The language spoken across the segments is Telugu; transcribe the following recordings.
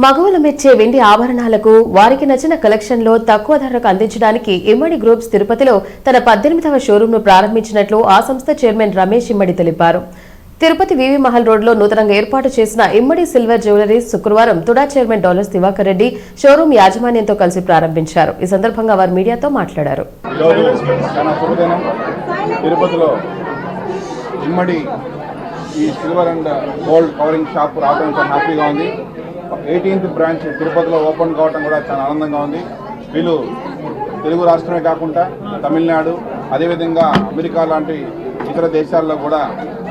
మగవులు మెచ్చే వెండి ఆభరణాలకు వారికి నచ్చిన కలెక్షన్లో తక్కువ ధరకు అందించడానికి ఇమ్మడి గ్రూప్స్ తిరుపతిలో తన పద్దెనిమిదవ షోరూంను ప్రారంభించినట్లు ఆ సంస్థ చైర్మన్ రమేష్ ఇమ్మడి తెలిపారు. తిరుపతి వివి మహల్ రోడ్లో నూతనంగా ఏర్పాటు చేసిన ఇమ్మడి సిల్వర్ జ్యువెలరీస్ శుక్రవారం TUDA chairman dollars Divakar Reddy showroom యాజమాన్యంతో కలిసి ప్రారంభించారు. ఈ సందర్భంగా వారు మీడియాతో మాట్లాడారు. తిరుపతిలో ఇమ్మడి ఈ silver and gold covering shop రావడం హ్యాపీగా ఉంది. ఎయిటీన్త్ బ్రాంచ్ తిరుపతిలో ఓపెన్ కావడం కూడా చాలా ఆనందంగా ఉంది. వీళ్ళు తెలుగు రాష్ట్రమే కాకుండా తమిళనాడు అదేవిధంగా అమెరికా లాంటి ఇతర దేశాల్లో కూడా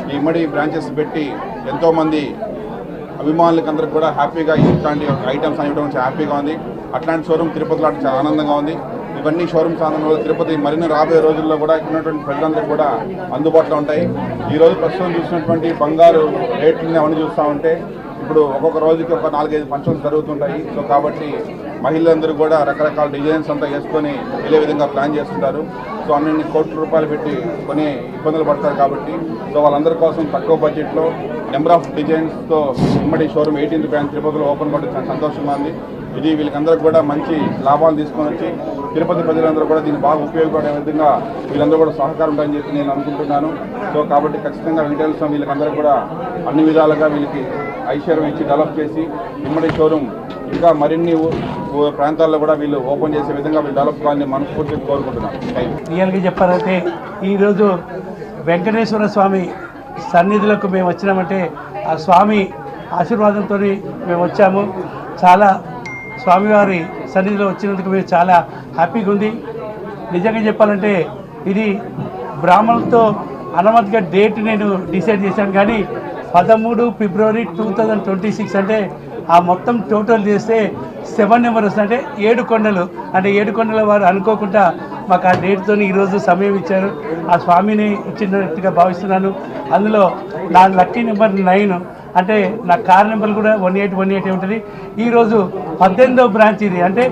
ఈ ఇమ్మడి బ్రాంచెస్ పెట్టి ఎంతోమంది అభిమానులకి అందరికి కూడా హ్యాపీగా ఇట్లాంటి ఐటమ్స్ అని హ్యాపీగా ఉంది. అట్లాంటి షోరూమ్ తిరుపతిలో అంటే చాలా ఆనందంగా ఉంది. ఇవన్నీ షోరూమ్ సాధన వల్ల తిరుపతి మరిన్ని రాబోయే రోజుల్లో కూడా ఇక్కడ ఉన్నటువంటి ప్రజలందరికీ కూడా అందుబాటులో ఉంటాయి. ఈ రోజు ప్రస్తుతం చూసినటువంటి బంగారు రేట్లని అవన్నీ చూస్తూ ఉంటే ఇప్పుడు ఒక్కొక్క రోజుకి ఒక నాలుగైదు ఫంక్షన్స్ జరుగుతుంటాయి. సో కాబట్టి మహిళలందరూ కూడా రకరకాల డిజైన్స్ అంతా వేసుకొని వెళ్ళే విధంగా ప్లాన్ చేస్తుంటారు. సో అన్ని కోట్ల రూపాయలు పెట్టి కొన్ని ఇబ్బందులు పడతారు కాబట్టి సో వాళ్ళందరి కోసం తక్కువ బడ్జెట్లో నెంబర్ ఆఫ్ డిజైన్స్తో ఉమ్మడి షోరూమ్ ఎయిటీన్త్ బ్యాంక్ తిరుపతిలో ఓపెన్ కావడం చాలా సంతోషంగా ఉంది. ఇది వీళ్ళకందరికి కూడా మంచి లాభాలు తీసుకొని వచ్చి తిరుపతి ప్రజలందరూ కూడా దీన్ని బాగా ఉపయోగపడే విధంగా వీళ్ళందరూ కూడా సహకారం ఉంటాయని చెప్పి నేను అనుకుంటున్నాను. సో కాబట్టి ఖచ్చితంగా వెంకటేశ్వర స్వామి వీళ్ళకందరూ కూడా అన్ని విధాలుగా వీళ్ళకి ఐశ్వర్యం ఇచ్చి డెవలప్ చేసి ఉమ్మడి షోరూమ్ ఇంకా మరిన్ని ప్రాంతాల్లో కూడా వీళ్ళు ఓపెన్ చేసే విధంగా వీళ్ళు డెవలప్ కావాలని మనస్ఫూర్తిగా కోరుకుంటున్నాం. రియల్గా చెప్పాలంటే ఈరోజు వెంకటేశ్వర స్వామి సన్నిధులకు మేము వచ్చినామంటే ఆ స్వామి ఆశీర్వాదంతో మేము వచ్చాము. చాలా స్వామివారి సన్నిధిలో వచ్చినందుకు మేము చాలా హ్యాపీగా ఉంది. నిజంగా చెప్పాలంటే ఇది బ్రాహ్మణులతో అనవద్గా డేట్ నేను డిసైడ్ చేశాను కానీ పదమూడు February two thousand twenty six అంటే ఆ మొత్తం టోటల్ చేస్తే సెవెన్ నెంబర్స్ అంటే ఏడు కొండలు. అంటే ఏడు కొండల వారు అనుకోకుండా మాకు ఆ డేట్తో ఈరోజు సమయం ఇచ్చారు. ఆ స్వామిని ఇచ్చినట్టుగా భావిస్తున్నాను. అందులో నా లక్కీ నెంబర్ నైన్ అంటే నా కార్ నెంబర్ కూడా వన్ ఎయిట్ వన్ ఎయిట్ ఉంటుంది ఈరోజు పద్దెనిమిదవ బ్రాంచ్ ఇది. అంటే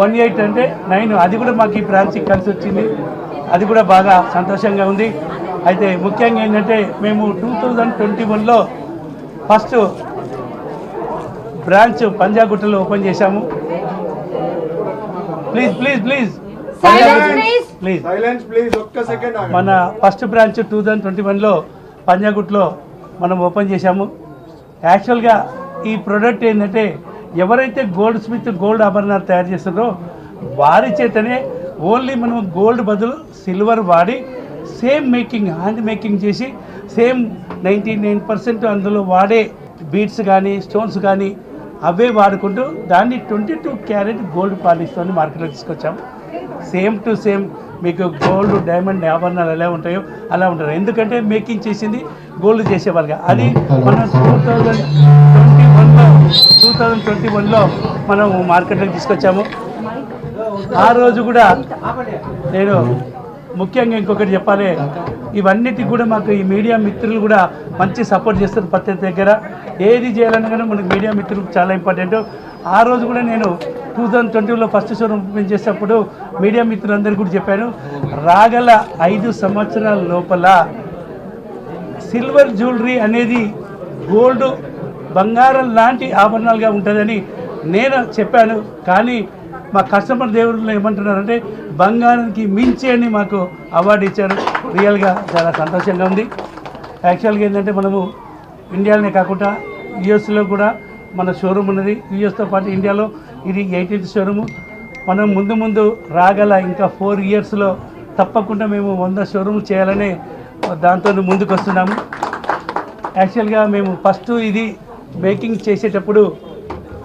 వన్ ఎయిట్ అంటే నైన్ అది కూడా మాకు ఈ బ్రాంచ్కి కలిసి వచ్చింది. అది కూడా బాగా సంతోషంగా ఉంది. అయితే ముఖ్యంగా ఏంటంటే మేము టూ థౌజండ్ ట్వంటీ వన్లో ఫస్ట్ బ్రాంచ్ పంజాగుట్టలో ఓపెన్ చేశాము. Please please please. Please. Silence please ఒక్క సెకండ్ మన first branch two thousand twenty వన్లో పంజాగుట్లో మనం ఓపెన్ చేశాము. యాక్చువల్గా ఈ ప్రోడక్ట్ ఏంటంటే ఎవరైతే గోల్డ్ స్మిత్ గోల్డ్ ఆభరణాలు తయారు చేస్తారో వారి చేతనే ఓన్లీ మనం గోల్డ్ బదులు సిల్వర్ వాడి సేమ్ మేకింగ్ హ్యాండ్ మేకింగ్ చేసి సేమ్ నైంటీ నైన్ పర్సెంట్ అందులో వాడే బీడ్స్ కానీ స్టోన్స్ కానీ అవే వాడుకుంటూ దాన్ని ట్వంటీ టూ క్యారెట్ గోల్డ్ పాలిస్తోని మార్కెట్లో తీసుకొచ్చాము. సేమ్ టు సేమ్ మీకు గోల్డ్ డైమండ్ ఆభరణాలు ఎలా ఉంటాయో అలా ఉంటారు. ఎందుకంటే మేకింగ్ చేసింది గోల్డ్ చేసేవాళ్ళుగా. అది మనం టూ థౌజండ్ ట్వంటీ వన్లో టూ థౌజండ్ ట్వంటీ వన్లో మనం మార్కెట్లోకి తీసుకొచ్చాము. ఆ రోజు కూడా నేను ముఖ్యంగా ఇంకొకటి చెప్పాలి. ఇవన్నిటికి కూడా మాకు ఈ మీడియా మిత్రులు కూడా మంచి సపోర్ట్ చేస్తారు ప్రతి దగ్గర. ఏది చేయాలన్నా కానీ మనకు మీడియా మిత్రులకు చాలా ఇంపార్టెంట్ ఆ రోజు కూడా నేను టూ థౌజండ్ ట్వంటీలో ఫస్ట్ షోరూమ్ ఓపెన్ చేసేటప్పుడు మీడియా మిత్రులందరికీ కూడా చెప్పాను. రాగల ఐదు సంవత్సరాల లోపల సిల్వర్ జ్యువెలరీ అనేది గోల్డ్ బంగారం లాంటి ఆభరణాలుగా ఉంటుందని నేను చెప్పాను. కానీ మా కస్టమర్ దేవుళ్ళు ఏమంటున్నారంటే బంగారానికి మించి అని మాకు అవార్డు ఇచ్చారు. రియల్గా చాలా సంతోషంగా ఉంది. యాక్చువల్గా ఏంటంటే మనము ఇండియాలోనే కాకుండా యుఎస్లో కూడా మన షోరూమ్ ఉన్నది. యుఎస్తో పాటు ఇండియాలో ఇది ఎయిటీన్త్ షోరూము మనం ముందు ముందు రాగల ఇంకా ఫోర్ ఇయర్స్లో తప్పకుండా మేము వంద షోరూమ్ చేయాలని దాంతో ముందుకు వస్తున్నాము యాక్చువల్గా మేము ఫస్ట్ ఇది మేకింగ్ చేసేటప్పుడు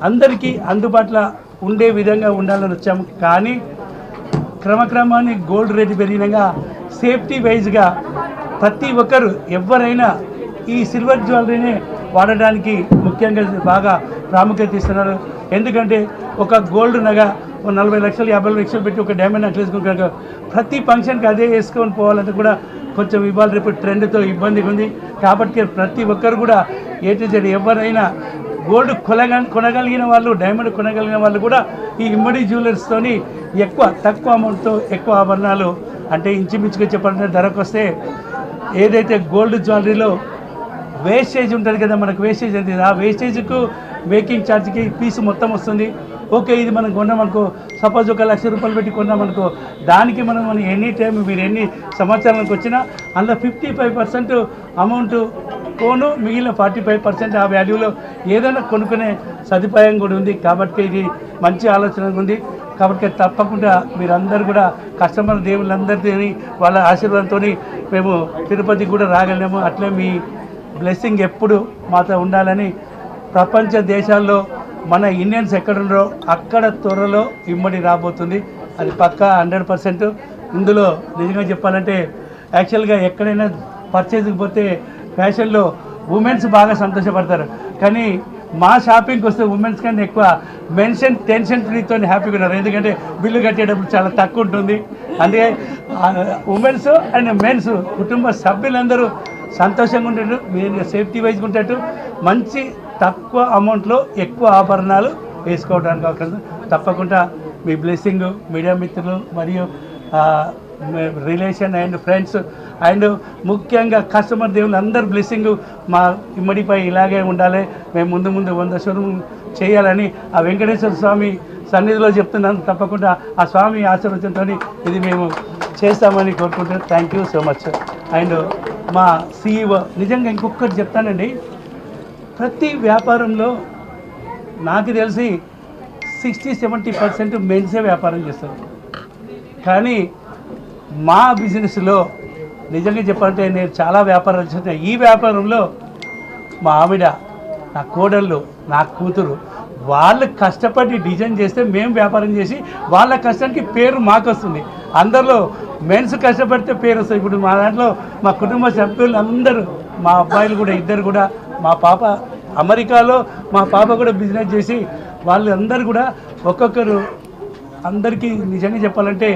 అందరికీ అందుబాటులో ఉండే విధంగా ఉండాలని వచ్చాము. కానీ క్రమక్రమాన్ని గోల్డ్ రేటు పెరిగినగా సేఫ్టీ వైజ్గా ప్రతి ఒక్కరు ఎవరైనా ఈ సిల్వర్ జ్యువెలరీని వాడడానికి ముఖ్యంగా బాగా ప్రాముఖ్యత ఇస్తున్నారు. ఎందుకంటే ఒక గోల్డ్ నగ నలభై లక్షలు యాభై లక్షలు పెట్టి ఒక డైమండ్ నెక్లెస్ వేసుకుంటారు ప్రతి ఫంక్షన్కి అదే వేసుకొని పోవాలంటే కూడా కొంచెం ఇవాళ రేపు ట్రెండ్తో ఇబ్బందిగా ఉంది కాబట్టి ప్రతి ఒక్కరు కూడా ఏ జెడ్ ఎవరైనా గోల్డ్ కొనగ కొనగలిగిన వాళ్ళు డైమండ్ కొనగలిగిన వాళ్ళు కూడా ఈ ఇమ్మడి జ్యువెలర్స్తోని ఎక్కువ తక్కువ అమౌంట్తో ఎక్కువ ఆభరణాలు అంటే ఇంచుమించుగా చెప్పాలంటే ధరకు వస్తే ఏదైతే గోల్డ్ జ్యువెలరీలో వేస్టేజ్ ఉంటుంది కదా మనకు వేస్టేజ్ అనేది ఆ వేస్టేజ్కు మేకింగ్ ఛార్జ్కి పీస్ మొత్తం వస్తుంది. ఓకే ఇది మనం కొన్నామనుకో సపోజ్ ఒక లక్ష రూపాయలు పెట్టి కొన్నామనుకో దానికి మనం మనం ఎనీ టైం మీరు ఎన్ని సంవత్సరాలకు వచ్చినా అందులో ఫిఫ్టీ ఫైవ్ పర్సెంట్ అమౌంట్ కోను మిగిలిన ఫార్టీ ఫైవ్ పర్సెంట్ ఆ వాల్యూలో ఏదైనా కొనుక్కునే సదుపాయం కూడా ఉంది. కాబట్టి ఇది మంచి ఆలోచన ఉంది. కాబట్టి తప్పకుండా మీరందరూ కూడా కస్టమర్ దేవుళ్ళందరినీ వాళ్ళ ఆశీర్వాదంతో మేము తిరుపతికి కూడా రాగలేము అట్లే మీ బ్లెస్సింగ్ ఎప్పుడు మాతో ఉండాలని ప్రపంచ దేశాల్లో మన ఇండియన్స్ ఎక్కడున్నారో అక్కడ త్వరలో ఇమ్మడి రాబోతుంది. అది పక్కా హండ్రెడ్ పర్సెంట్. ఇందులో నిజంగా చెప్పాలంటే యాక్చువల్గా ఎక్కడైనా పర్చేజ్కి పోతే ఫ్యాషన్లో ఉమెన్స్ బాగా సంతోషపడతారు. కానీ మా షాపింగ్కి వస్తే ఉమెన్స్ కన్నా ఎక్కువ మెన్షన్ టెన్షన్ ఫ్రీతో హ్యాపీగా ఉన్నారు. ఎందుకంటే బిల్లు కట్టేటప్పుడు చాలా తక్కువ ఉంటుంది. అందుకే ఉమెన్స్ అండ్ మెన్స్ కుటుంబ సభ్యులందరూ సంతోషంగా ఉండేట్టు మీరు సేఫ్టీ వైజ్గా ఉండేట్టు మంచి తక్కువ అమౌంట్లో ఎక్కువ ఆభరణాలు వేసుకోవడానికి అవకాశం తప్పకుండా మీ బ్లెస్సింగ్ మీడియా మిత్రులు మరియు రిలేషన్ అండ్ ఫ్రెండ్స్ అండ్ ముఖ్యంగా కస్టమర్ దేవుళ్ళు అందరు బ్లెస్సింగ్ మా ఇమ్మడిపై ఇలాగే ఉండాలి. మేము ముందు ముందు వంద శోరూమ్ చేయాలని ఆ వెంకటేశ్వర స్వామి సన్నిధిలో చెప్తున్నాను. తప్పకుండా ఆ స్వామి ఆశీర్వచనంతో ఇది మేము చేస్తామని కోరుకుంటున్నాను. Thank you so much and మా సీఈఓ నిజంగా ఇంకొకటి చెప్తానండి. ప్రతి వ్యాపారంలో నాకు తెలిసి సిక్స్టీ సెవెంటీ పర్సెంట్ మెన్సే వ్యాపారం చేస్తారు. కానీ మా బిజినెస్లో నిజంగా చెప్పాలంటే నేను చాలా వ్యాపారాలు చేసిన ఈ వ్యాపారంలో మా ఆవిడ నా కోడళ్ళు నా కూతురు వాళ్ళు కష్టపడి డిజైన్ చేస్తే మేము వ్యాపారం చేసి వాళ్ళ కష్టానికి పేరు మాకు వస్తుంది అందరిలో మెన్స్ కష్టపడితే పేరు వస్తుంది. ఇప్పుడు మా దాంట్లో మా కుటుంబ సభ్యులు అందరూ మా అబ్బాయిలు కూడా ఇద్దరు కూడా మా పాప అమెరికాలో మా పాప కూడా బిజినెస్ చేసి వాళ్ళందరూ కూడా ఒక్కొక్కరు అందరికీ నిజంగా చెప్పాలంటే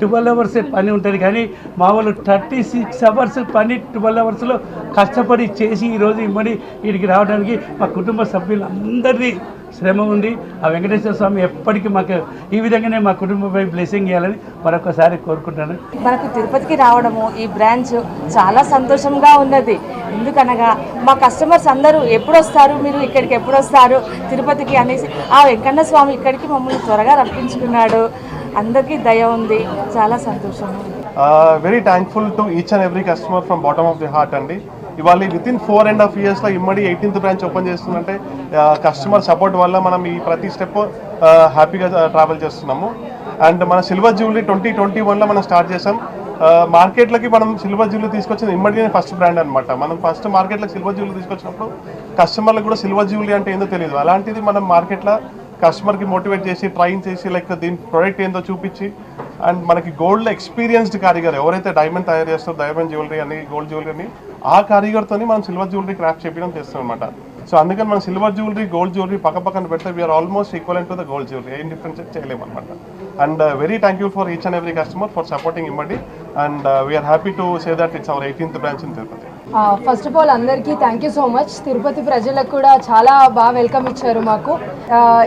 ట్వెల్వ్ అవర్స్ పని ఉంటుంది కానీ మా వాళ్ళు థర్టీ సిక్స్ అవర్స్ పని ట్వెల్వ్ అవర్స్లో కష్టపడి చేసి ఈరోజు ఇమ్మడి వీడికి రావడానికి మా కుటుంబ సభ్యులందరినీ శ్రమ ఉంది. ఆ వెంకటేశ్వర స్వామి ఎప్పటికీ మాకు ఈ విధంగానే మా కుటుంబంపై బ్లెస్సింగ్ ఇవ్వాలని మరొకసారి కోరుకుంటాను. మనకు తిరుపతికి రావడము ఈ బ్రాంచ్ చాలా సంతోషంగా ఉన్నది. ఎందుకనగా మా కస్టమర్స్ అందరూ ఎప్పుడు వస్తారు మీరు ఇక్కడికి ఎప్పుడు వస్తారు తిరుపతికి అనేసి ఆ వెంకన్న స్వామి ఇక్కడికి మమ్మల్ని త్వరగా రప్పించుకున్నాడు. అందరికీ దయ ఉంది. చాలా సంతోషం very thankful to each and every customer from bottom of the heart అండి. ఇవాళ with in four and half ఇయర్స్లో ఇమ్మడి ఎయిటీన్త్ బ్రాంచ్ ఓపెన్ చేస్తుందంటే కస్టమర్ సపోర్ట్ వల్ల మనం ఈ ప్రతి స్టెప్ హ్యాపీగా ట్రావెల్ చేస్తున్నాము. అండ్ మన సిల్వర్ జూబ్లీ ట్వంటీ ట్వంటీ వన్లో మనం స్టార్ట్ చేసాం. మార్కెట్లకి మనం సిల్వర్ జ్యువెలరీ తీసుకొచ్చింది ఇమ్మడినే ఫస్ట్ బ్రాండ్ అనమాట మనం ఫస్ట్ మార్కెట్లో సిల్వర్ జ్యువెలరీ తీసుకొచ్చినప్పుడు కస్టమర్లకు కూడా సిల్వర్ జ్యువెలరీ అంటే ఏందో తెలియదు అలాంటిది మనం మార్కెట్లో కస్టమర్కి మోటివేట్ చేసి ట్రైన్ చేసి లైక్ దీని ప్రొడక్ట్ ఏందో చూపించి అండ్ మనకి గోల్డ్ ఎక్స్పీరియన్స్డ్ కారిగర్ ఎవరైతే డైమండ్ తయారు చేస్తారో డైమండ్ జ్యువెలరీ అని గోల్డ్ జ్యువెలరీ అని ఆ కారీగర్తో మనం సిల్వర్ జ్యువెలరీ క్రాఫ్ట్ చేయడం చేస్తాం అనమాట సో అందుకని మనం సిల్వర్ జ్యువెలరీ గోల్డ్ జ్యువెలరీ పక్క పక్కన పెడితే we're almost equal to the gold jewellery. ఏం డిఫరెన్స్ చేయలేము అనమాట and very thank you for each and every customer for supporting Immadi and we're happy to say that it's our eighteenth branch in Tirupati first of all అందరికీ thank you so much Tirupati ప్రజలకు కూడా చాలా బాగా వెల్కమ్ ఇచ్చారు మాకు.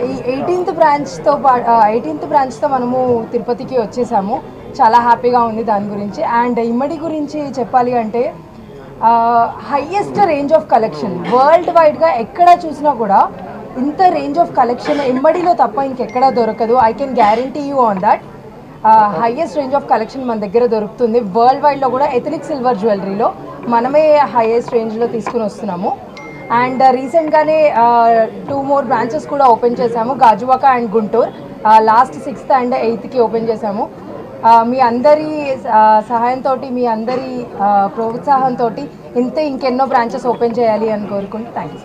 ఈ ఎయిటీన్త్ బ్రాంచ్తో పాటు ఎయిటీన్త్ బ్రాంచ్తో మనము తిరుపతికి వచ్చేసాము. చాలా హ్యాపీగా ఉంది దాని గురించి. అండ్ ఇమ్మడి గురించి చెప్పాలి అంటే highest range of collection world వైడ్గా ఎక్కడ చూసినా కూడా ఇంత రేంజ్ ఆఫ్ కలెక్షన్ ఇమ్మడిలో తప్ప ఇంకెక్కడా దొరకదు. I can guarantee you on that highest range of collection మన దగ్గర దొరుకుతుంది. వరల్డ్ వైడ్లో కూడా ఎథనిక్ సిల్వర్ జ్యువెలరీలో మనమే హైయెస్ట్ రేంజ్లో తీసుకుని వస్తున్నాము. అండ్ రీసెంట్గానే టూ మోర్ బ్రాంచెస్ కూడా ఓపెన్ చేశాము. Gajuwaka and Guntur. Last sixth and ఎయిత్కి open చేశాము. Uh, మీ అందరి uh, సహాయంతో మీ అందరి uh, ప్రోత్సాహంతో ఇంతే ఇంకెన్నో బ్రాంచెస్ ఓపెన్ చేయాలి అని కోరుకుంటూ థ్యాంక్ యూ